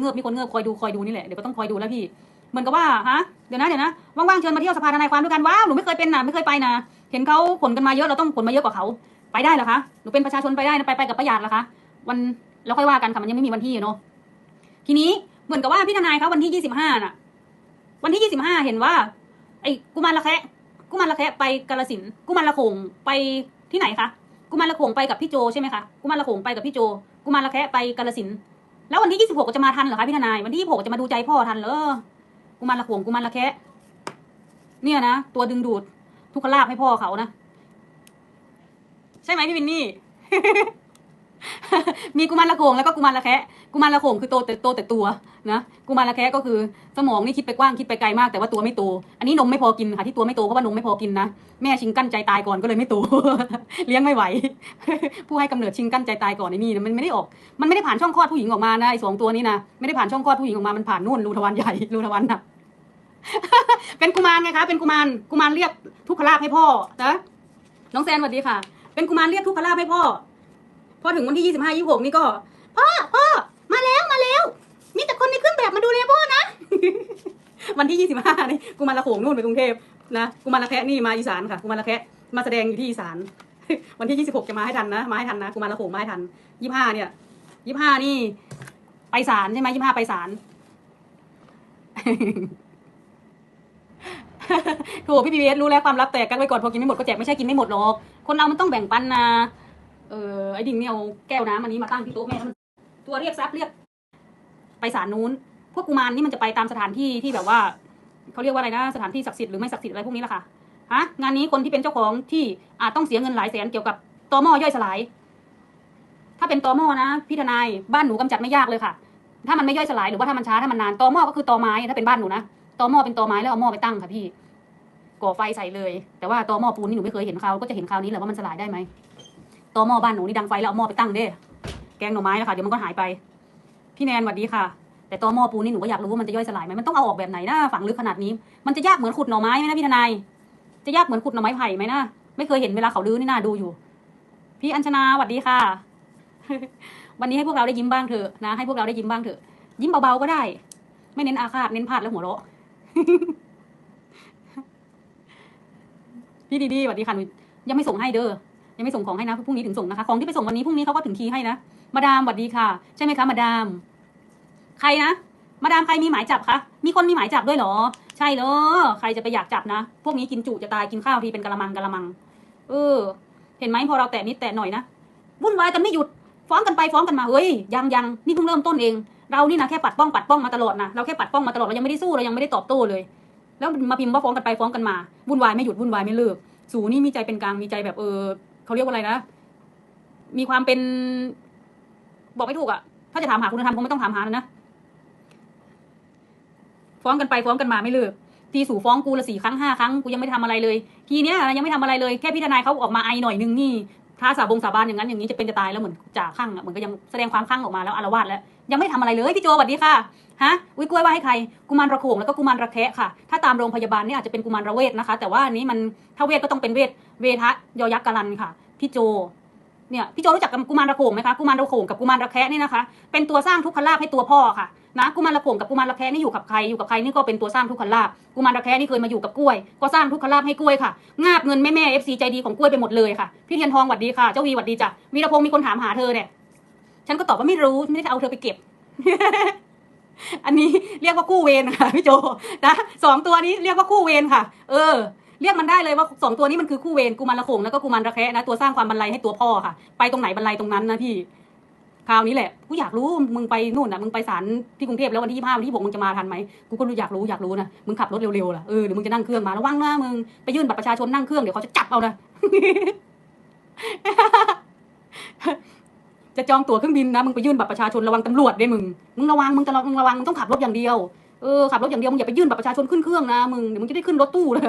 เงือบมีคนเงือบคอยดูคอยดูนี่แหละเดี๋ยวก็ต้องคอยดูแล้วพี่เหมือนกับว่าฮะเดี๋ยวนะเดี๋ยวนะว่างๆเชิญมาเที่ยวสภาทนายความด้วยกันว้าวหนูไม่เคยเป็นนะไม่เคยไปนะเห็นเขาขนกันมาเยอะเราต้องขนมาเยอะกว่าเขาไปได้เหรอคะหนูเป็นประชาชนไปได้นะไปไปกับประหยัดเหรอคะวันแล้วค่อยว่ากันค่ะมันยังไม่มีวันที่เนาะทีนี้เหมือนกับว่าพี่ทนายเขาวันที่ยี่สิบห้าน่ะ วันที่ยี่สิบห้าเห็นว่า ไอ้กุมารละแคะกุมารละแคะไปกาลสินกุมารละโขงไปที่ไหนคะกุมารละโขงไปกับพี่โจใช่ไหมคะกุมารละโขงไปกับพี่โจกุมารละแคะไปกาลสิน แล้ววันที่ยี่สิบหกจะมาทันเหรอคะพี่ทนาย วันที่ยี่สิบหกจะมาดูใจพ่อทันเหรอกุมารละข่วงกุมารละแคะเนี่ยนะตัวดึงดูดทุกขลาบให้พ่อเขานะ ใช่ไหมพี่วินนี่ มีกุมารละโขงแล้วก็กุมารละแคะกุมารละโขงคือโตแต่โตแต่ตัวนะกุมารละแคะก็คือสมองนี่คิดไปกว้างคิดไปไกลมากแต่ว่าตัวไม่โต อันนี้นมไม่พอกินค่ะที่ตัวไม่โตเพราะว่านมไม่พอกินนะแม่ชิงกั้นใจตายก่อนก็เลยไม่โตเลี้ยงไม่ไหว ผู้ให้กำเนิดชิงกั้นใจตายก่อนไอ้นี่มันไม่ได้ออกมันไม่ได้ผ่านช่องคลอดผู้หญิงออกมานะไอ้สองตัวนี้นะไม่ได้ผ่านช่องคลอดผู้หญิงออกมามันผ่านนู่นรูทวารใหญ่รูทวารหนักเป็นกุมารไงคะเป็นกุมารกุมารเรียกทุกขลาภให้พ่อนะน้องแซนสวัสดีค่ะ เป็นกุมารเรียกทุกขลาภให้พ่อ พอถึงวันที่ยี่สิบห้ายี่หกนี่ก็พ่อพ่อมาแล้วมาแล้ว มีแต่คนในเครื่องแบบมาดูแลพ่อนะ วันที่ยี่สิบห้านี่กุมาละโขงนู่นไปกรุงเทพนะกุมาละแคะนี่มาอีสานค่ะกุมาละแคะมาแสดงอยู่ที่อีสาน วันที่ยี่สิบหกจะมาให้ทันนะมาให้ทันนะกุมาละโขงมาให้ทันยี่ห้าเนี่ยยี่ห้านี่ ไปศาลใช่ไหมยี่ห้าไปศาลโถพี่พีเอสรู้แล้วความลับแตกกันไว้ก่อนพอกินไม่หมดก็แจกไม่ใช่กินไม่หมดหรอก คนเรามันต้องแบ่งปันนะ ออไอ้ดิ่งเนี่ยเอาแก้วน้ำอันนี้มาตั้งที่โต๊ะแม่แล้วมันตัวเรียกทรัพย์เรียก ไปศาลนู้น พวกกุมารนี่มันจะไปตามสถานที่ที่แบบว่าเขาเรียกว่าอะไรนะสถานที่ศักดิ์สิทธิ์หรือไม่ศักดิ์สิทธิ์อะไรพวกนี้แหละค่ะฮะงานนี้คนที่เป็นเจ้าของที่อาจต้องเสียเงินหลายแสนเกี่ยวกับตอหม้อย่อยสลาย ถ้าเป็นตอหม้อนะพี่ทนายบ้านหนูกำจัดไม่ยากเลยค่ะ ถ้ามันไม่ย่อยสลายหรือว่าถ้ามันช้าถ้ามันนานตอหม้อก็คือตอไม้ถ้าเป็นบ้านหนูนะตอหม้อเป็นตอไม้แล้วเอาหม้อไปตั้งค่ะพี่ก่อไฟใส่เลย แต่ว่าตอมอปูนนี่หนูไม่เคยเห็นเขาก็จะเห็นคราวนี้แหละว่ามันสลายได้ไหม ตอหม้อบ้านหนูนี่ดังไฟแล้วเอาหม้อไปตั้งเด้แกงหน่อไม้แล้วค่ะเดี๋ยวมันก็หายไป พี่แนนสวัสดีค่ะ แต่ตอหม้อปูนี่หนูก็อยากรู้ว่ามันจะย่อยสลายไหมมันต้องเอาออกแบบไหนนะฝังลึกขนาดนี้ มันจะยากเหมือนขุดหน่อไม้ไหมนะพี่ทนายจะยากเหมือนขุดหน่อไม้ไผ่ไหมนะไม่เคยเห็นเวลาเขาลื้อนี่น่าดูอยู่ พี่อัญชนาสวัสดีค่ะ วันนี้ให้พวกเราได้ยิ้มบ้างเถอะนะ ให้พวกเราได้ยิ้มบ้างเถอะ ยิ้มเบาๆก็ได้ ไม่เน้นอาฆาตเน้นพลาดแล้วหัวเราะพี่ดีๆสวัสดีค่ะหนูยังไม่ส่งให้เด้อ ยังไม่ส่งของให้นะพรุ่งนี้ถึงส่งนะคะ ของที่ไปส่งวันนี้พรุ่งนี้เขาก็ถึงคีย์ให้นะ มาดามสวัสดีค่ะ ใช่ไหมคะมาดาม ใครนะ มาดามใครมีหมายจับคะ มีคนมีหมายจับด้วยเหรอ ใช่เหรอ ใครจะไปอยากจับนะ พวกนี้กินจุจะตายกินข้าวทีเป็นกะละมังกะละมัง เออ เห็นไหมพอเราแตะนิดแตะหน่อยนะ วุ่นวายกันไม่หยุด ฟ้องกันไปฟ้องกันมาเฮ้ย ยังยังนี่เพิ่งเริ่มต้นเอง เรานี่นะแค่ปัดป้องปัดป้องมาตลอดนะ เราแค่ปัดป้องมาตลอดเรายังไม่ได้สู้เรายังไม่ได้ตอบโต้เลย แล้วมาพิมพ์ว่าฟ้องกันไปฟ้องกันมา วุ่นวายไม่หยุดวุ่นวายไม่เลิกสูนี่มีใจเป็นกลางมีใจแบบเออ เขาเรียกว่าอะไรนะ มีความเป็น บอกไม่ถูกอะถ้าจะถามหาคุณธรรมคงไม่ต้องถามหาแล้วนะ ฟ้องกันไปฟ้องกันมาไม่เลิกทีสู่ฟ้องกูละสี่ครั้งห้าครั้งกูยังไม่ได้ทำอะไรเลย ทีเนี้ยยังไม่ทำอะไรเลยแค่พี่ทนายเขาออกมาไอหน่อยนึงนี่ ท้าสาบงสาบานอย่างนั้นอย่างนี้จะเป็นจะตายแล้วเหมือนจ่าข้างอะเหมือนก็ยังแสดงความข้างออกมาแล้วอารวาสแล้ว ยังไม่ทำอะไรเลยพี่โจสวัสดีค่ะฮะอุ้ยกล้วยว่าให้ใครกุมารระโขงแล้วก็กุมารระแคะค่ะ ถ้าตามโรงพยาบาลนี่อาจจะเป็นกุมารระเวทนะคะ แต่ว่าอันนี้มันถ้าเวทก็ต้องเป็นเวทเวทะยอยักษ์กาลันค่ะพี่โจเนี่ยพี่โจรู้จักกับกุมารระโขงไหมคะกุมารระโขงกับกุมารระแคะนี่นะคะ เป็นตัวสร้างทุกขลาภให้ตัวพ่อค่ะ นะกุมารระโขงกับกุมารระแคะนี่อยู่กับใครอยู่กับใครนี่ก็เป็นตัวสร้างทุกขลาภกุมารระแคะนี่เคยมาอยู่กับกล้วย ก็สร้างทุกขลาภให้กล้วยค่ะงาบเงินแม่แม่เอฟซีใจดีของกล้วยไปหมดเลยค่ะพี่เทียนทองหวัดดีค่ะเจ้าวีหวัดดีจ้ะวีรพงศ์มีคนถามหาเธอเนี่ยฉันก็ตอบว่าไม่รู้ไม่ได้เอาเธอไปเก็บ อันนี้เรียกว่าคู่เวรค่ะพี่โจนะสองตัวนี้เรียกว่าคู่เวรค่ะ เออเรียกมันได้เลยว่าสองตัวนี้มันคือคู่เวรกุมารละโขงแล้วก็กุมารระแคะนะตัวสร้างความบรรลัยให้ตัวพ่อค่ะ ไปตรงไหนบรรลัยตรงนั้นนะพี่ คราวนี้แหละกูอยากรู้มึงไปนู่นนะมึงไปศาลที่กรุงเทพแล้ววันที่ยี่ห้าวันที่หกมึงจะมาทันไหมกูก็รู้อยากรู้อยากรู้นะมึงขับรถเร็วๆล่ะเออหรือมึงจะนั่งเครื่องมาระวังนะมึงไปยื่นบัตรประชาชนนั่งเครื่องเดี๋ยวเขาจะจับเอานะจะจองตั๋วเครื่องบินนะมึงไปยื่นบัตรประชาชนระวังตำรวจด้วยมึงมึงระวังมึงจะมึงระวังมึงต้องขับรถอย่างเดียวเออขับรถอย่างเดียวมึงอย่าไปยื่นบัตรประชาชนขึ้นเครื่องนะมึงเดี๋ยวมึงจะได้ขึ้นรถตู้เลย